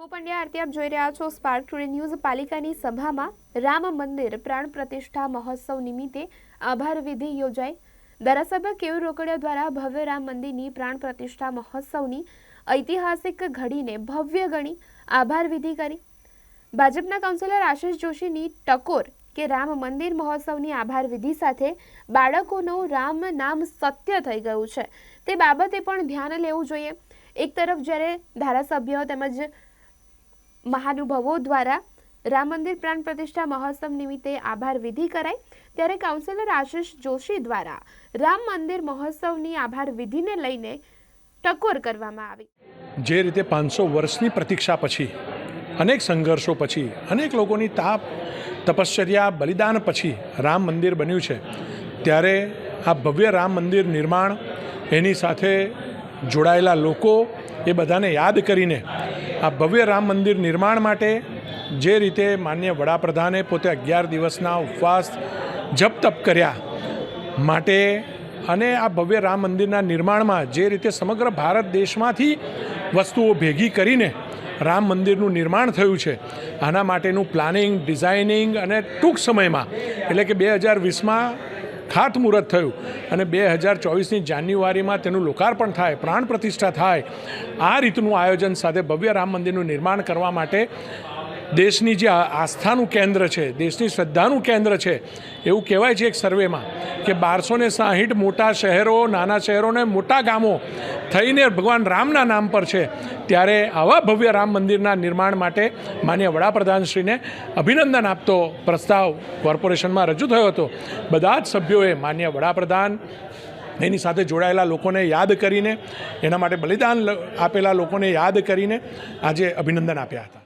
હું પંડ્યા આરતી જોઈ રહ્યા છો સ્પાર્ક ટુડે ન્યૂઝ પાલિકાની સભામાં રામ મંદિર પ્રાણ મહોત્સવ નિમિત્તે આભાર યોજાઈ. ધારાસભ્ય કેયુર રોકડિયા દ્વારા ભવ્ય રામ મંદિરની પ્રાણ મહોત્સવની ઐતિહાસિક ઘડીને ભવ્ય ગણી આભાર વિધિ કરી. ભાજપના કાઉન્સિલર આશિષ જોશીની ટકોર કે રામ મંદિર મહોત્સવની આભાર વિધિ સાથે બાળકોનું રામ નામ સત્ય થઈ ગયું છે. તે બાબતે પણ ધ્યાન લેવું જોઈએ. એક તરફ જ્યારે ધારાસભ્ય તેમજ મહાનુભાવો દ્વારા રામ મંદિર પ્રાણ પ્રતિષ્ઠા મહોત્સવ નિમિત્તે આભાર વિધિ કરાઈ. ત્યારે કાઉન્સિલર આશીષ જોશી દ્વારા રામ મંદિર મહોત્સવની આભાર વિધિને લઈને ટકોર કરવામાં આવી. જે રીતે પાંચસો વર્ષની પ્રતીક્ષા પછી, અનેક સંઘર્ષો પછી, અનેક લોકોની તાપ, તપશ્ચર્યા, બલિદાન પછી રામ મંદિર બન્યું છે, ત્યારે આ ભવ્ય રામ મંદિર નિર્માણ, એની સાથે જોડાયેલા લોકો એ બધાને યાદ કરીને આ ભવ્ય રામ મંદિર નિર્માણ માટે જે રીતે માન્ય વડાપ્રધાને પોતે અગિયાર દિવસના ઉપવાસ જપ તપ કર્યા માટે અને આ ભવ્ય રામ મંદિરના નિર્માણમાં જે રીતે સમગ્ર ભારત દેશમાંથી વસ્તુઓ ભેગી કરીને રામ મંદિરનું નિર્માણ થયું છે, આના માટેનું પ્લાનિંગ, ડિઝાઇનિંગ અને ટૂંક સમયમાં, એટલે કે બે હજાર વીસમાં ખાતમુહૂર્ત થયું અને બે હજાર ચોવીસની જાન્યુઆરીમાં તેનું લોકાર્પણ થાય, પ્રાણ પ્રતિષ્ઠા થાય. આ રીતનું આયોજન સાથે ભવ્ય રામ મંદિરનું નિર્માણ કરવા માટે દેશની જે આસ્થાનું કેન્દ્ર છે, દેશની શ્રદ્ધાનું કેન્દ્ર છે, એવું કહેવાય છે એક સર્વેમાં કે બારસો ને સાહીઠ મોટા શહેરો, નાના શહેરો ને મોટા ગામો થઈને ભગવાન રામના નામ પર છે, ત્યારે આવા ભવ્ય રામ મંદિરના નિર્માણ માટે માન્ય વડાપ્રધાનશ્રીને અભિનંદન આપતો પ્રસ્તાવ કોર્પોરેશનમાં રજૂ થયો હતો. બધા જ સભ્યોએ માન્ય વડાપ્રધાન, એની સાથે જોડાયેલા લોકોને યાદ કરીને, એના માટે બલિદાન આપેલા લોકોને યાદ કરીને આજે અભિનંદન આપ્યા હતા.